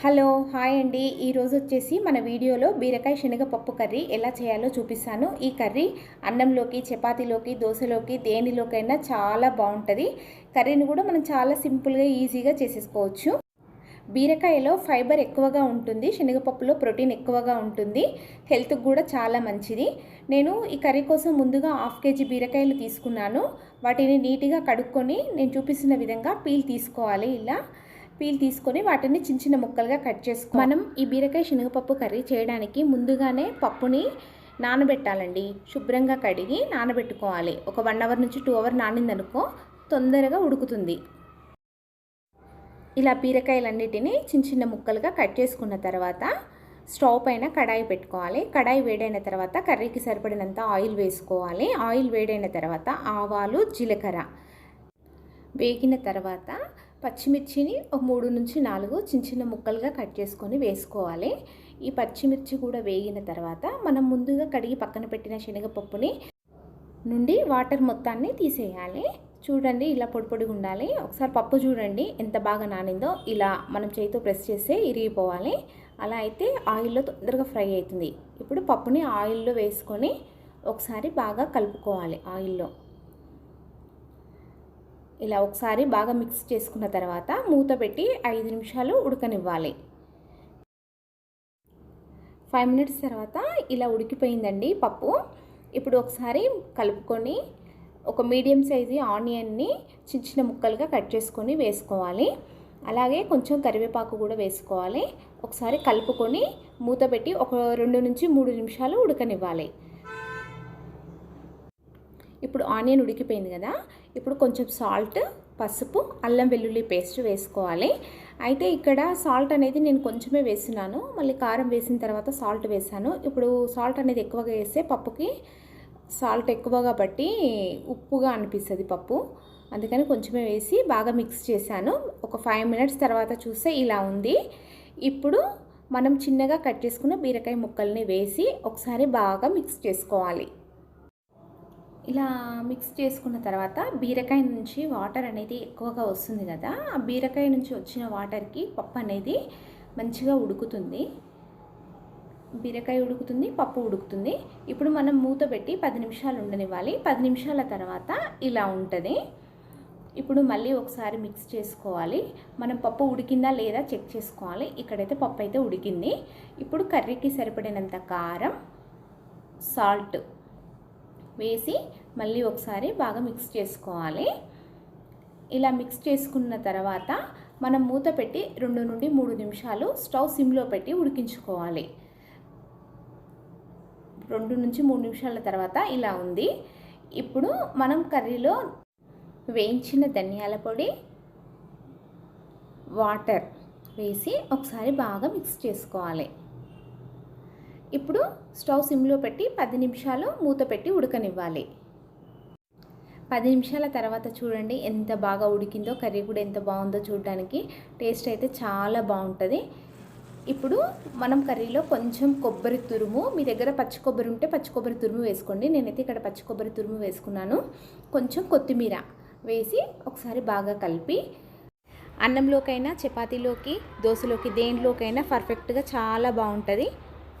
Hello hi అండి. ఈరోజు వచ్చేసి మన వీడియోలో బీరకాయ శనగపప్పు కర్రీ ఎలా చేయాలో చూపిస్తాను. ఈ కర్రీ అన్నంలోకి చపాతీలోకి దోశలోకి దేనిలోకైనా చాలా బాగుంటుంది. కర్రీని కూడా మనం చాలా సింపుల్గా ఈజీగా చేసేసుకోవచ్చు. బీరకాయలో ఫైబర్ ఎక్కువగా ఉంటుంది శనగపప్పులో ప్రోటీన్ ఎక్కువగా ఉంటుంది హెల్త్కి కూడా చాలా మంచిది. నేను ఈ కర్రీ కోసం ముందుగా హాఫ్ కేజీ బీరకాయలు తీసుకున్నాను. వాటిని నీట్గా కడుక్కొని నేను చూపిస్తున్న విధంగా పీల్ తీసుకోవాలి ఇలా. పీల్ తీసుకొని వాటిని చిన్న చిన్న ముక్కలుగా కట్ చేసుకో. మనం ఈ బీరకాయ శనగపప్పు కర్రీ చేయడానికి ముందుగానే పప్పుని నానబెట్టాలండి. శుభ్రంగా కడిగి నానబెట్టుకోవాలి. ఒక వన్ అవర్ నుంచి టూ అవర్ నానిందనుకో తొందరగా ఉడుకుతుంది. ఇలా బీరకాయలన్నిటినీ చిన్న చిన్న ముక్కలుగా కట్ చేసుకున్న తర్వాత స్టవ్ పైన కడాయి పెట్టుకోవాలి. కడాయి వేడైన తర్వాత కర్రీకి సరిపడినంత ఆయిల్ వేసుకోవాలి. ఆయిల్ వేడైన తర్వాత ఆవాలు జీలకర్ర. వేగిన తర్వాత పచ్చిమిర్చిని ఒక మూడు నుంచి నాలుగు చిన్న చిన్న ముక్కలుగా కట్ చేసుకొని వేసుకోవాలి. ఈ పచ్చిమిర్చి కూడా వేగిన తర్వాత మనం ముందుగా కడిగి పక్కన పెట్టిన శనగపప్పుని నుండి వాటర్ మొత్తాన్ని తీసేయాలి. చూడండి ఇలా పొడి పొడిగా ఉండాలి. ఒకసారి పప్పు చూడండి ఎంత బాగా నానిందో. ఇలా మనం చేతితో ప్రెస్ చేస్తే ఇరిగిపోవాలి. అలా అయితే ఆయిల్లో తొందరగా ఫ్రై అవుతుంది. ఇప్పుడు పప్పుని ఆయిల్లో వేసుకొని ఒకసారి బాగా కలుపుకోవాలి ఆయిల్లో. ఇలా ఒకసారి బాగా మిక్స్ చేసుకున్న తర్వాత మూత పెట్టి ఐదు నిమిషాలు ఉడకనివ్వాలి. ఫైవ్ మినిట్స్ తర్వాత ఇలా ఉడికిపోయిందండి పప్పు. ఇప్పుడు ఒకసారి కలుపుకొని ఒక మీడియం సైజు ఆనియన్ని చిన్న చిన్న ముక్కలుగా కట్ చేసుకొని వేసుకోవాలి. అలాగే కొంచెం కరివేపాకు కూడా వేసుకోవాలి. ఒకసారి కలుపుకొని మూత పెట్టి ఒక రెండు నుంచి మూడు నిమిషాలు ఉడకనివ్వాలి. ఇప్పుడు ఆనియన్ ఉడికిపోయింది కదా ఇప్పుడు కొంచెం సాల్ట్ పసుపు అల్లం వెల్లుల్లి పేస్ట్ వేసుకోవాలి. అయితే ఇక్కడ సాల్ట్ అనేది నేను కొంచెమే వేస్తున్నాను మళ్ళీ కారం వేసిన తర్వాత సాల్ట్ వేసాను. ఇప్పుడు సాల్ట్ అనేది ఎక్కువగా వేస్తే పప్పుకి సాల్ట్ ఎక్కువగా బట్టి ఉప్పుగా అనిపిస్తుంది పప్పు. అందుకని కొంచెమే వేసి బాగా మిక్స్ చేశాను. ఒక ఫైవ్ మినిట్స్ తర్వాత చూస్తే ఇలా ఉంది. ఇప్పుడు మనం చిన్నగా కట్ చేసుకున్న బీరకాయ ముక్కల్ని వేసి ఒకసారి బాగా మిక్స్ చేసుకోవాలి. ఇలా మిక్స్ చేసుకున్న తర్వాత బీరకాయ నుంచి వాటర్ అనేది ఎక్కువగా వస్తుంది కదా ఆ బీరకాయ నుంచి వచ్చిన వాటర్కి పప్పు అనేది మంచిగా ఉడుకుతుంది. బీరకాయ ఉడుకుతుంది పప్పు ఉడుకుతుంది. ఇప్పుడు మనం మూత పెట్టి పది నిమిషాలు ఉండనివ్వాలి. పది నిమిషాల తర్వాత ఇలా ఉంటుంది. ఇప్పుడు మళ్ళీ ఒకసారి మిక్స్ చేసుకోవాలి. మనం పప్పు ఉడికిందా లేదా చెక్ చేసుకోవాలి. ఇక్కడైతే పప్పు అయితే ఉడికింది. ఇప్పుడు కర్రీకి సరిపడినంత కారం సాల్ట్ వేసి మళ్ళీ ఒకసారి బాగా మిక్స్ చేసుకోవాలి. ఇలా మిక్స్ చేసుకున్న తర్వాత మనం మూత పెట్టి రెండు నుండి మూడు నిమిషాలు స్టవ్ సిమ్లో పెట్టి ఉడికించుకోవాలి. రెండు నుంచి మూడు నిమిషాల తర్వాత ఇలా ఉంది. ఇప్పుడు మనం కర్రీలో వేయించిన ధనియాల పొడి వాటర్ వేసి ఒకసారి బాగా మిక్స్ చేసుకోవాలి. ఇప్పుడు స్టవ్ సిమ్లో పెట్టి పది నిమిషాలు మూత పెట్టి ఉడకనివ్వాలి. పది నిమిషాల తర్వాత చూడండి ఎంత బాగా ఉడికిందో కర్రీ కూడా ఎంత బాగుందో చూడడానికి టేస్ట్ అయితే చాలా బాగుంటుంది. ఇప్పుడు మనం కర్రీలో కొంచెం కొబ్బరి తురుము మీ దగ్గర పచ్చి కొబ్బరి ఉంటే పచ్చి కొబ్బరి తురుము వేసుకోండి. నేనైతే ఇక్కడ పచ్చి కొబ్బరి తురుము వేసుకున్నాను. కొంచెం కొత్తిమీర వేసి ఒకసారి బాగా కలిపి అన్నంలోకైనా చపాతీలోకి దోశలోకి దేంట్లోకైనా పర్ఫెక్ట్గా చాలా బాగుంటుంది.